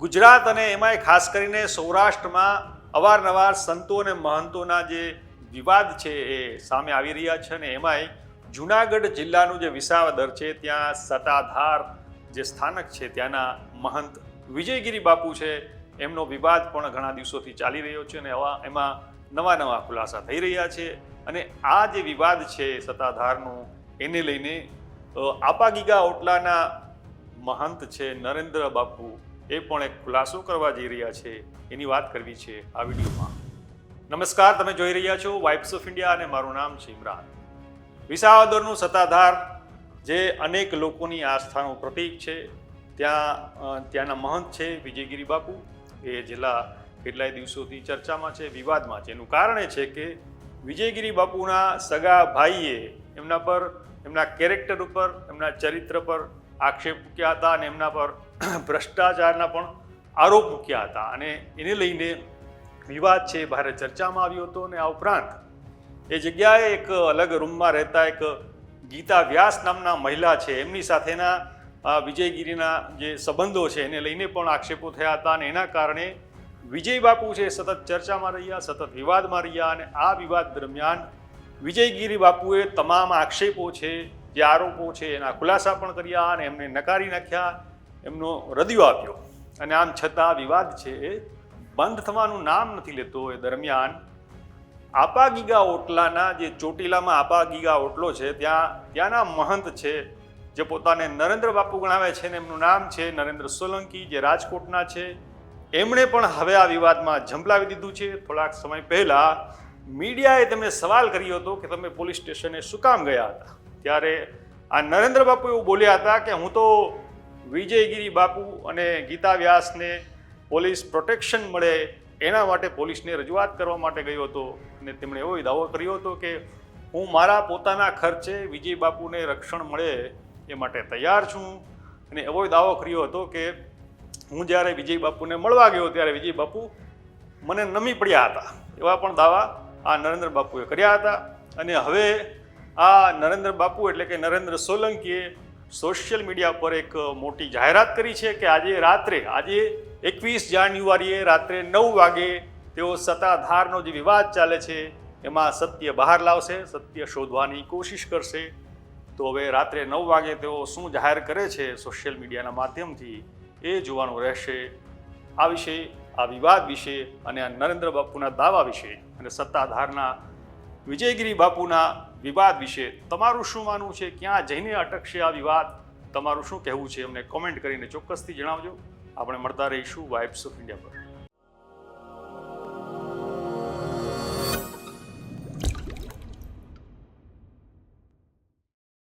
ગુજરાત અને એમાંય ખાસ કરીને સૌરાષ્ટ્રમાં અવારનવાર સંતો અને મહંતોના જે વિવાદ છે એ સામે આવી રહ્યા છે અને એમાંય જુનાગઢ જિલ્લાનું જે વિસાવદર છે, ત્યાં સતાધાર જે સ્થાનક છે, ત્યાંના મહંત વિજયગીરી બાપુ છે, એમનો વિવાદ પણ ઘણા દિવસોથી ચાલી રહ્યો છે અને એમાં નવા નવા ખુલાસા થઈ રહ્યા છે અને આ જે વિવાદ છે સત્તાધારનો, એને લઈને આપાગીગા ઓટલાના મહંત છે નરેન્દ્ર બાપુ એ પણ એક ખુલાસો કરવા જઈ રહ્યા છે, એની વાત કરવી છે આ વિડીયોમાં. નમસ્કાર, તમે જોઈ રહ્યા છો વાઇબ્સ ઓફ ઇન્ડિયા અને મારું નામ છે ઇમરાન. વિસાવદરનું સત્તાધાર જે અનેક લોકોની આસ્થાનું પ્રતીક છે, ત્યાં ત્યાંના મહંત છે વિજયગીરી બાપુ, એ છેલ્લા કેટલાય દિવસોથી ચર્ચામાં છે, વિવાદમાં છે. એનું કારણ એ છે કે વિજયગીરી બાપુના સગા ભાઈએ એમના પર, એમના કેરેક્ટર ઉપર, એમના ચરિત્ર પર આક્ષેપ મૂક્યા હતા અને એમના પર ભ્રષ્ટાચારના પણ આરોપ મૂક્યા હતા. અને એને લઈને વિવાદ છે. ભારે ચર્ચામાં આવ્યો હતો અને આ ઉપરાંત એ જગ્યાએ એક અલગ રૂમમાં રહેતા એક ગીતા વ્યાસ નામના મહિલા છે. એમની સાથેના વિજયગીરીના જે સંબંધો છે એને લઈને પણ આક્ષેપો થયા હતા અને એના કારણે વિજય બાપુ છે સતત ચર્ચામાં રહ્યા, સતત વિવાદમાં રહ્યા અને આ વિવાદ દરમિયાન વિજયગીરી બાપુએ તમામ આક્ષેપો છે, જે આરોપો છે એના ખુલાસા પણ કર્યા અને એમને નકારી નાખ્યા. એમનો રદિયો આપ્યો. અને આમ છતાં વિવાદ છે એ બંધ થવાનું નામ નથી લેતો એ દરમિયાન આપાગીગા ઓટલાના જે ચોટીલામાં આપાગીગા ઓટલો છે, ત્યાં, ત્યાંના મહંત છે, જે પોતાને નરેન્દ્ર બાપુ ગણાવે છે ને એમનું નામ છે, નરેન્દ્ર સોલંકી, જે રાજકોટના છે, એમણે પણ હવે આ વિવાદમાં ઝંપલાવી દીધું છે. થોડાક સમય પહેલાં મીડિયાએ તેમને સવાલ કર્યો હતો કે તમે પોલીસ સ્ટેશને શું કામ ગયા હતા? ત્યારે આ નરેન્દ્ર બાપુ એવું બોલ્યા હતા કે હું તો વિજયગીરી બાપુ અને ગીતા વ્યાસને પોલીસ પ્રોટેક્શન મળે એના માટે પોલીસને રજૂઆત કરવા માટે ગયો હતો અને તેમણે એવો દાવો કર્યો હતો કે હું મારા પોતાના ખર્ચે વિજય બાપુને રક્ષણ મળે એ માટે તૈયાર છું. અને એવો દાવો કર્યો હતો કે હું જ્યારે વિજય બાપુને મળવા ગયો ત્યારે વિજય બાપુ મને નમી પડ્યા હતા. એવા પણ દાવા આ નરેન્દ્ર બાપુએ કર્યા હતા. અને હવે આ નરેન્દ્ર બાપુ એટલે કે નરેન્દ્ર સોલંકીએ સોશિયલ મીડિયા પર એક મોટી જાહેરાત કરી છે કે આજે રાત્રે, આજે એકવીસ જાન્યુઆરીએ રાત્રે નવ વાગે તેઓ સત્તાધારનો જે વિવાદ ચાલે છે, એમાં સત્ય બહાર લાવશે, સત્ય શોધવાની કોશિશ કરશે. તો હવે રાત્રે નવ વાગે તેઓ શું જાહેર કરે છે સોશિયલ મીડિયાના માધ્યમથી, એ જોવાનું રહેશે. આ વિશે, આ વિવાદ વિશે અને આ નરેન્દ્ર બાપુના દાવા વિશે અને સત્તાધારના વિજયગીરી બાપુના વિવાદ વિશે તમારું શું માનવું છે? ક્યાં જઈને અટકશે આ વિવાદ? તમારું શું કહેવું છે? અમને કોમેન્ટ કરીને ચોક્કસથી જણાવજો. આપણે મળતા રહીશું વાઇબ્સ ઓફ ઇન્ડિયા પર.